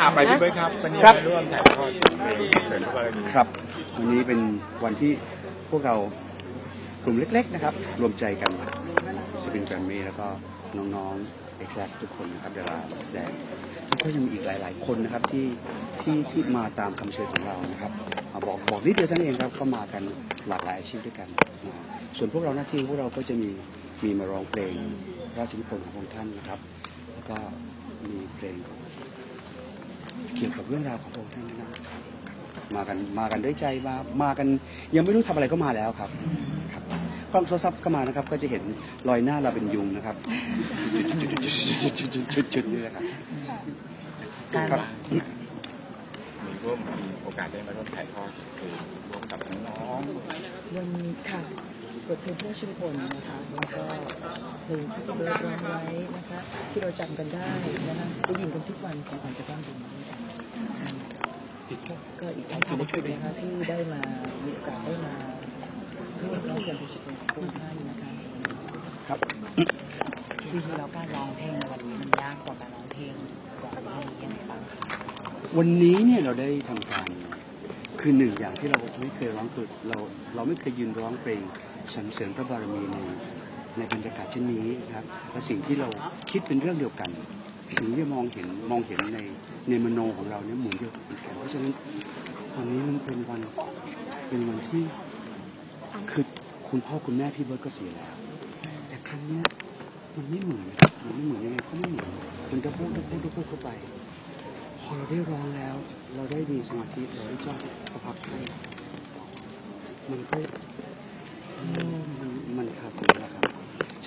อ่าไปพี่เบิร์ดครับวันนี้ครับมาร่วมถ่ายทอดเพลงเสริมพระบารมีครับ วันนี้เป็นวันที่พวกเรากลุ่มเล็ก ๆ นะครับ รวมใจกันสปริงแกรมมี่แล้วก็น้องๆเอ็กซ์ทุกคนนะครับดารานักแสดงแล้วก็ยังมีอีกหลาย ๆ คนนะครับที่ที่ที่มาตามคำเชิญของเรานะครับอ่าบอกบอกนิดเดียวเท่านั้นเองครับก็มากันหลากหลายอาชีพด้วยกันนะส่วนพวกเราหน้าที่พวกเราก็จะมีมีมาร้องเพลงพระราชนิพนธ์ของพระองค์ท่านนะครับ แล้วก็มีเพลง เกี่ยวกับเรื่องราวของพระองค์ท่านนะครับมากันมากันด้วยใจมามากัน ยังไม่รู้ทำอะไรก็มาแล้วครับครับกล้องโทรศัพท์ก็มานะครับ ก็จะเห็นรอยหน้าเราเป็นยุงนะครับจุดๆๆๆๆๆนี่แหละครับครับมีร่วมมีโอกาสได้มาร่วมถ่ายทอดเพลงร่วมกับน้องวันนี้ค่ะบทเพลงพระราชนิพนนะคะแล้วก็เพลงที่เร์ดร้องไว้นะคะ ที่เราจำกันได้นะคะได้ยินกันทุกวันของขวัญจะต้องดู ก็อีกท่านศิลปินนะคะที่ได้มามีโอกาสได้มาร่วมร้องเพลงพระราชนิพนธ์ของพระองค์ท่านนะคะครับจริงๆแล้วการร้องเพลงในวันนี้มันยากกว่าการร้องเพลงก่อนหน้านี้ยังไงบ้างคะวันนี้เนี่ยเราได้ทำการคือหนึ่งอย่างที่เราไม่เคยร้องคือเราเราไม่เคยยืนร้องเพลงสรรเสริญพระบารมีในในบรรยากาศเช่นนี้นะครับและสิ่งที่เราคิดเป็นเรื่องเดียวกัน สิ่งที่มองเห็นมองเห็นในในมโนของเราเนี่ยเหมือนเดียวกันเพราะฉะนั้นวันนี้มันเป็นวันเป็นวันที่คือคุณพ่อคุณแม่พี่เบิร์ดก็เสียแล้ว แต่ครั้งเนี้ยมันไม่เหมือนมันไม่เหมือนยังไงก็ไม่เหมือนมันจะพูดจะพูดจะพูดเข้าไป พอเราได้ร้องแล้ว เราได้มีสมาธิเราได้จ้องพระพักตร์ท่านมันก็มันมันครับนะครับ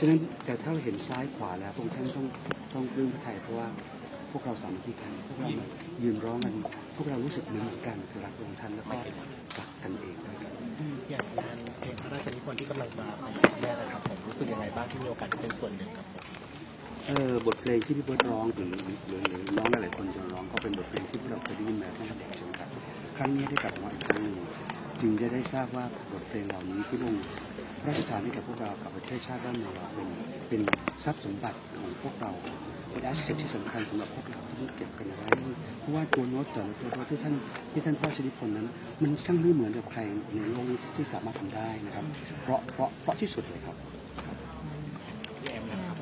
ะนั้นแต่ถ้าเราเห็นซ้ายขวาแล้วพระองค์ท่านต้องต้องปลื้มพระทัยเพราะว่าพวกเราสามัคคีกันพวกเรายืนร้องกันพวกเรารู้สึกเหมือนกันคือรักพระองค์ท่านแล้วก็รักกันเองอย่างงานเพลงพระราชนิพนธ์ที่กำลังจะไปเนี่ยนะครับผมรู้สึกยังไงบ้างที่มีโอกาสเป็นส่วนหนึ่งครับผมเออบทเพลงที่พี่เบิร์ดร้องหรือหรือหรือน้องหลายๆคนจะร้องก็เป็นบทเพลงที่พวกเราเคยได้ยินมาตั้งแต่เด็กใช่ไหมครับครั้งนี้ได้กลับมาอีกครั้งหนึ่ง จึงจะได้ทราบว่าบทเพลงเหล่านี้ที่พระองค์พระราชทานให้กับพวกเรากับประเทศชาติบ้านเมืองเราเป็นเป็นทรัพย์สมบัติของพวกเราเป็นแอสเซทที่สำคัญสำหรับพวกเราที่ต้องเก็บกันเอาไว้เพราะว่าตัวโน้ตแต่ละตัวโน้ตที่ท่านที่ท่านพระราชนิพนธ์นั้น มันช่างไม่เหมือนกับใครในโลกนี้ที่สามารถทำได้นะครับ เพราะเพราะเพราะที่สุดเลยครับพี่แอมนะครับ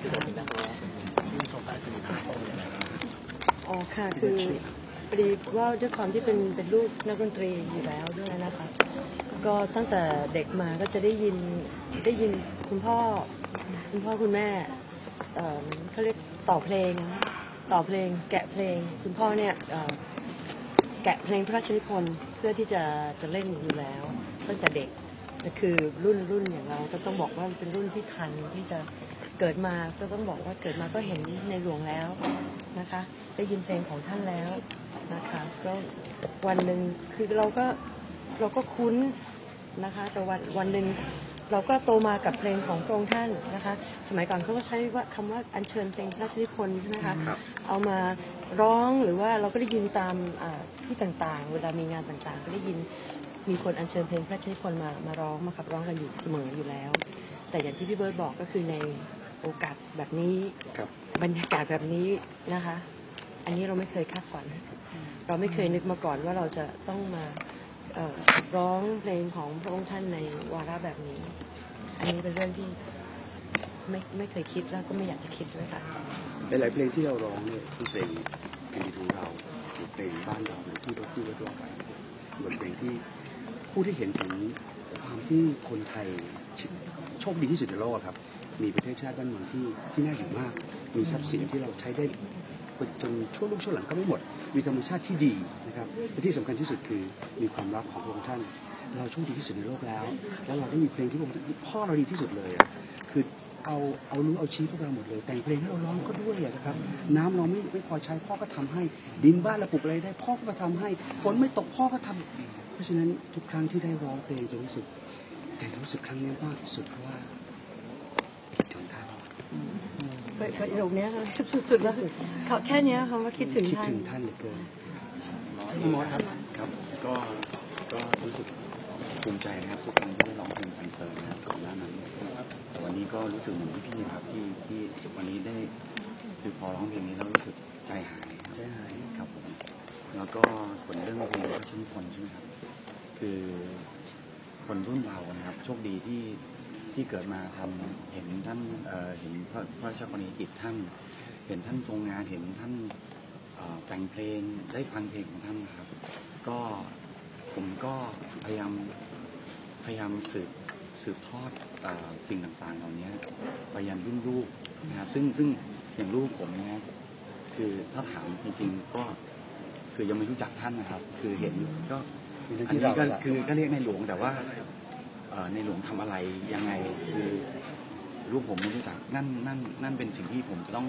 ที่เราเป็นนักร้องชื่นชมพระราชนิพนธ์ของเรานะครับอ๋อค่ะคือ พอดีว่าด้วยความที่เป็นเป็นลูกนักดนตรีอยู่แล้วด้วยนะคะ ก็ตั้งแต่เด็กมาก็จะได้ยินได้ยินคุณพ่อ คุณพ่อคุณแม่เอ่อเขาเรียกต่อเพลง ต่อเพลง แกะเพลง คุณพ่อเนี่ยเอ่อแกะเพลงพระราชนิพนธ์เพื่อที่จะจะเล่นอยู่แล้ว ตั้งแต่เด็กแต่คือรุ่นรุ่นอย่างเราก็ต้องบอกว่าเป็นรุ่นที่ทันที่จะเกิดมาก็ต้องบอกว่าเกิดมาก็เห็นในหลวงแล้วนะคะ ได้ยินเพลงของท่านแล้ว นะคะก็วันหนึ่งคือเราก็เราก็คุ้นนะคะ แต่วันวันหนึ่งเราก็โตมากับเพลงของพระองค์ท่านนะคะ สมัยก่อนเขาก็ใช้ว่าคำว่าอัญเชิญเพลงพระราชนิพนธ์ใช่ไหมคะครับเอามาร้องหรือว่าเราก็ได้ยินตามอ่าที่ต่างๆ เวลามีงานต่างๆ ก็ได้ยินมีคนอัญเชิญเพลงพระราชนิพนธ์มามาร้องมาขับร้องกันอยู่เสมออยู่แล้ว แต่อย่างที่พี่เบิร์ดบอกก็คือในโอกาสแบบนี้ครับบรรยากาศแบบนี้นะคะ อันนี้เราไม่เคยคาดฝัน เราไม่เคยนึกมาก่อนว่าเราจะต้องมาเอ่อร้องเพลงของพระองค์ท่านในวาระแบบนี้ อันนี้เป็นเรื่องที่ไม่ไม่เคยคิดแล้วก็ไม่อยากจะคิดด้วยค่ะหลายๆเพลงที่เราร้องเนี่ยคือเพลงแผ่นดินของเราหรือเพลงบ้านเราหรือที่รถที่รถร้องไปบทเพลงที่ผู้ที่เห็นถึงความที่คนไทยโชคดีที่สุดในโลกอะครับ มีประเทศชาติบ้านเมืองที่ที่น่าอยู่มาก มีทรัพย์สินที่เราใช้ได้ จนชั่วลูกชั่วหลังก็ไม่หมด มีธรรมชาติที่ดีนะครับและที่สำคัญที่สุดคือมีความรักของพระองค์ท่าน เราโชคดีที่สุดในโลกแล้ว แล้วเราได้มีเพลงที่พระองค์ท่านพ่อเราดีที่สุดเลยอะคือเอาเอารู้เอาชี้พวกเราหมดเลย แต่งเพลงให้เราร้องก็ด้วยนะครับ น้ำเราไม่ไม่พอใช้พ่อก็ทำให้ ดินบ้านเราปลูกอะไรได้พ่อก็มาทำให้ฝนไม่ตกพ่อก็ทำเพราะฉะนั้นทุกครั้งที่ได้ร้องเพลงจะรู้สึกแต่รู้สึกครั้งนี้มากที่สุดเพราะว่าคิดถึงท่าน ประโยคนี้ค่ะสุดๆแล้วขอแค่เนี้ยค่ะว่าคิดถึงคิดท่านถึงท่านเหลือเกินพี่มดครับครับ ก็ก็รู้สึกภูมิใจนะครับทุกครั้งที่ได้ร้องเพลงสรรเสริญนะครับก่อนหน้านั้นนะครับแต่วันนี้ก็รู้สึกเหมือนพี่ๆครับที่ที่วันนี้ได้คือพอร้องเพลงนี้แล้วรู้สึกใจหายครับใจหายครับแล้วก็ส่วนเรื่องเพลงพระชนิพนธ์ใช่ไหมครับ คือคนรุ่นเรานะครับ โชคดีที่ ที่เกิดมาทำเห็นท่านเห็นพระพระราชกรณียกิจท่าน เห็นท่านทรงงานเห็นท่านแต่งเพลงได้ฟังเพลงของท่านนะครับ ก็ผมก็พยายามพยายามสืบสืบทอดอสิ่งต่างๆ เหล่านี้ไปยังรุ่นลูกนะครับซึ่งซึ่งอย่างลูกผมเนะคือถ้าถามจริงๆก็คือยังไม่รู้จักท่านนะครับ คือเห็นก็อันนี้ก็คือก็เรียกในหลวงแต่ว่า ในหลวงทำอะไรยังไงคือลูกผมไม่รู้จักนั่นนั่นนั่นเป็นสิ่งที่ผมจะต้อง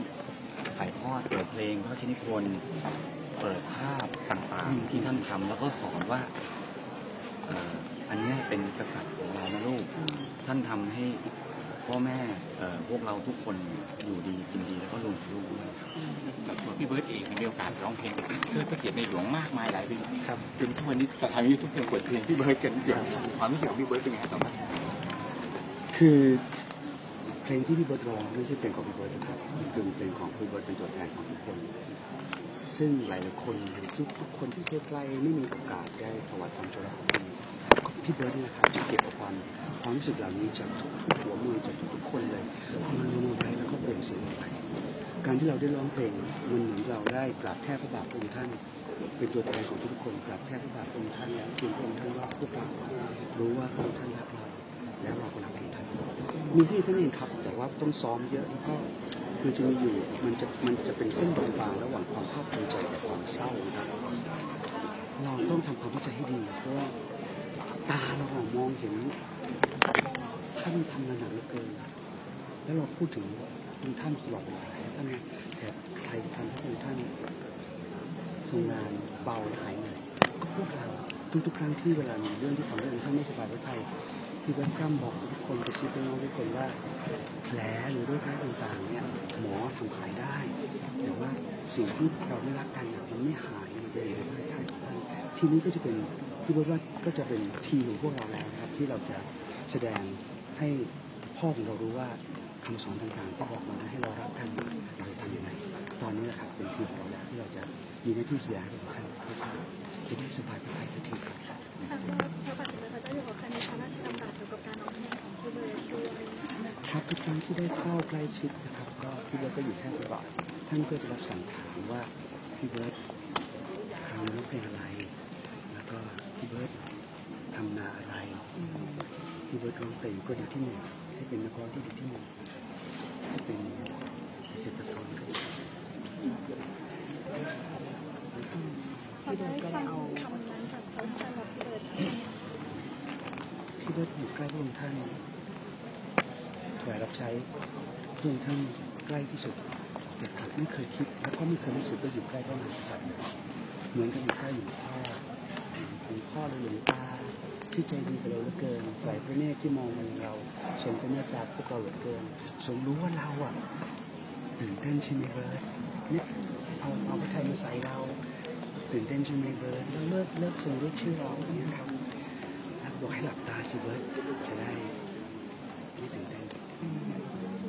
ถ่ายทอดเปิดเพลงพระราชนิพนธ์เปิดภาพต่างๆที่ท่านทำแล้วก็สอนว่าเอ่ออันเนี้ยเป็นกษัตริย์ของเรานะลูกท่านทำให้ พ่อแม่เอ่อพวกเราทุกคนอยู่ดีกินดีแล้วก็รวมถึงลูกด้วยครับแบบตัวพี่เบิร์ตเองมีโอกาสร้องเพลงเพื่อพระเกียรติในหลวงมากมายหลายเพลงครับจนทุกวันนี้สถานีทุกเพลงเปิดเพลงพี่เบิร์ตกันอย่างความรู้สึกของพี่เบิร์ตเป็นไงครับคือเพลงที่พี่เบิร์ดร้องไม่ใช่เพลงของพี่เบิร์ดนะครับคือเพลงของพี่เบิร์ดเป็นตัวแทนของทุกคน ซึ่งหลายๆคนทุกทุกคนที่ใกล้ๆไม่มีโอกาสได้ถวายความจงรักภักดี พี่เบิร์ดนี่นะครับจะเก็บความความรู้สึกเหล่านี้จากทุกทุกหัวมือจากทุกคนเลยเอามารวมเอาไว้แล้วก็เปล่งเสียงออกไปการที่เราได้ร้องเพลงมันเหมือนเราได้กราบแทบพระบาทองค์ท่าน เป็นตัวแทนของทุกคนกราบแทบพระบาทองค์ท่านแล้วทูลพระองค์ท่านว่าพวกเรารู้ว่าพระองค์ท่านรักเราแล้วเราก็รักองค์ท่านมีที่ท่านเองครับ แต่ว่าต้องซ้อมเยอะแล้วก็คือจะมีอยู่มันจะมันจะเป็นเส้นบางๆระหว่างความภาคภูมิใจกับความเศร้านะครับเราต้องทำความเข้าใจให้ดีเพราะว่า ตาเรามองเห็นท่านทำงานหนักเหลือเกิน แล้วเราพูดถึงคุณท่านตลอดเวลาท่านแต่ใครทำให้คุณท่านทรงงานเบาหายเหนื่อยก็พวกเราทุกๆครั้งที่เวลามีเรื่องที่ทำให้คุณท่านไม่สบายพระทัยที่ว็บกล้ำบอกทุกคนกระชิบน้องทุกคนว่าแผลหรือโรคร้ายต่างๆ เนี่ย หมอทำหายได้ แต่ว่าสิ่งที่เราไม่รักกันเนี่ยมันไม่หายมันจะอยู่ในร่างกายของท่านทีนี้ก็จะเป็น ที่ว่าก็จะเป็นทีมของพวกเราแล้วนะครับ ที่เราจะแสดงให้พ่อของเรารู้ว่าคำสอนต่างๆที่บอกมาให้เรารักกันเราจะทำยังไงตอนนี้นะครับเป็นทีของเราแล้วที่เราจะมีหน้าที่แสดงให้กับท่านเพื่อท่านจะได้สบายพระทัยสักทีครับทราบว่าพระบาทสมเด็จพระเจ้าอยู่หัวเคยมีพระราชดำรัสเกี่ยวกับการร้องเพลงของพี่เบิร์ดด้วยครับทุกครั้งที่ได้เข้าใกล้ชิดนะครับ ก็พี่เบิร์ตก็อยู่แค่ตลอดท่านก็จะรับสั่งถามว่าพี่เบิร์ตทำร้องเพลงอะไร แล้วก็ พี่เบิร์ตทำนาอะไรพี่เบิร์ตร้องเพลงก็ดีที่หนึ่งให้เป็นนักร้องที่ดีที่หนึ่งให้เป็นเกษตรกรก็ดีพอได้ฟังคำนั้นจากพระท่านแบบพี่เบิร์ดพี่เบิร์ตอยู่ใกล้พระองค์ท่านถวายรับใช้พระองค์ท่านใกล้ที่สุดแต่กลับไม่เคยคิด แล้วก็ไม่เคยรู้สึกว่าอยู่ใกล้พระมหากษัตริย์เหมือนกับอยู่ใกล้หลวงพ่อ หลวงพ่อหรือหลวงตาที่ใจดีกับเราเหลือเกินใส่พระเนตรที่มองมาอย่างเราทรงพระเมตตาพวกเราเหลือเกินทรงรู้ว่าเราอะตื่นเต้นใช่ไหมเบิร์ตเนี่ยเอาเอาพระไทยมาใส่เราตื่นเต้นใช่ไหมเบิร์ตแล้วเลิกเลิกทรงเรียกชื่อเราเนี่ยครับแล้วบอกให้หลับตาสิเบิร์ตจะได้ไม่ตื่นเต้น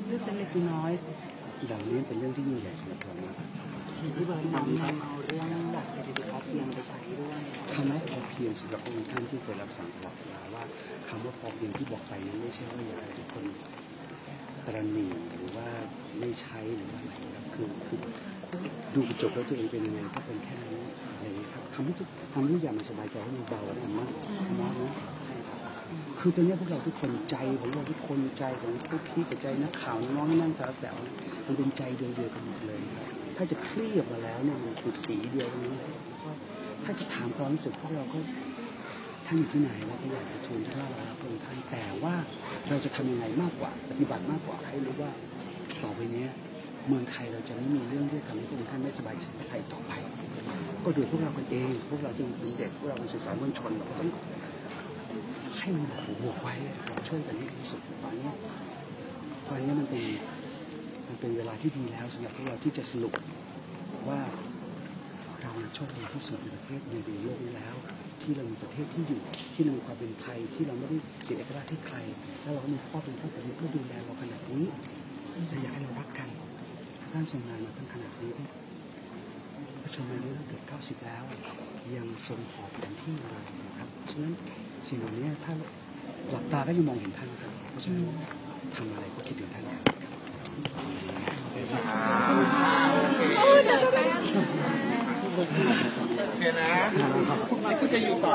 เรื่องเล็กๆน้อยๆเหล่านี้เป็นเรื่องที่ยิ่งใหญ่สำหรับเรามากพี่เบิร์ดน้อมนำเอาเรื่องหลักเศรษฐกิจพอเพียงไปใช้ด้วยคำว่าพอ เพียงสำหรับพระองค์ท่านที่เคยรับสั่งตลอดเวลาว่าคำว่าพอเพียงที่บอกไปนั้นไม่ใช่ว่าอยากให้ทุกคนตระหนีหรือว่าไม่ใช้หรือว่าอะไรนะครับคือคือดูจกแล้วตัวเองเป็นยังไงก็เป็นแค่นั้นอะไรนะครับทำให้ทุกทำให้ทุกอย่างมันสบายใจให้มันเบาแล้มากมากนะคือตอนนี้พวกเราทุกคนใจของเราทุกคนใจของทุกพี่กับใจนักข่าวน้องนั่งสารแสวมันเป็นใจเดียวเดียวกันหมดเลยครับถ้าจะเคลียบมาแล้วเนี่ยมันคือสีเดียวกันนี้ ถ้าจะถามความรู้สึกพวกเราก็ท่านอยู่ที่ไหนเราก็อยากจะทูลท่านลาพระองค์ท่านแต่ว่าเราจะทำยังไงมากกว่า ปฏิบัติมากกว่าให้รู้ว่าต่อไปนี้เมืองไทยเราจะไม่มีเรื่องที่ทำให้พระองค์ท่านไม่สบายใจต่อไป ก็โดยพวกเรากันเอง พวกเราที่เป็นเด็กพวกเราเป็นสื่อสารมวลชนเราก็ต้องให้มันบวไว้ช่วยกันให้ที่สุดตอนนี้ตอนนี้มันเป็นมันเป็นเวลาที่ดีแล้วสำหรับพวกเราที่จะสรุปว่า โชคดีที่สุดในประเทศในโลกนี้แล้ว ที่เรามีประเทศที่อยู่ที่เรามีความเป็นไทยที่เราไม่ได้เสียเอกราชให้ใคร แล้วเรามีพ่อเป็นพ่อเป็นเพื่อดูแลเราขนาดนี้แต่อยากให้เรารักกันท่านทรงงานมาตั้งขนาดนี้พระชนมายุตั้งเกิดเก้าสิบแล้ว ยังทรงหอบแผนที่มานะครับฉะนั้นสิ่งเหล่านี้ถ้าหลับตาก็ยังมองเห็นท่านครับเพราะฉะนั้นทำอะไรก็คิดถึงท่านครับโอ้เดือ เคนะคุณจะอยู่ต่อ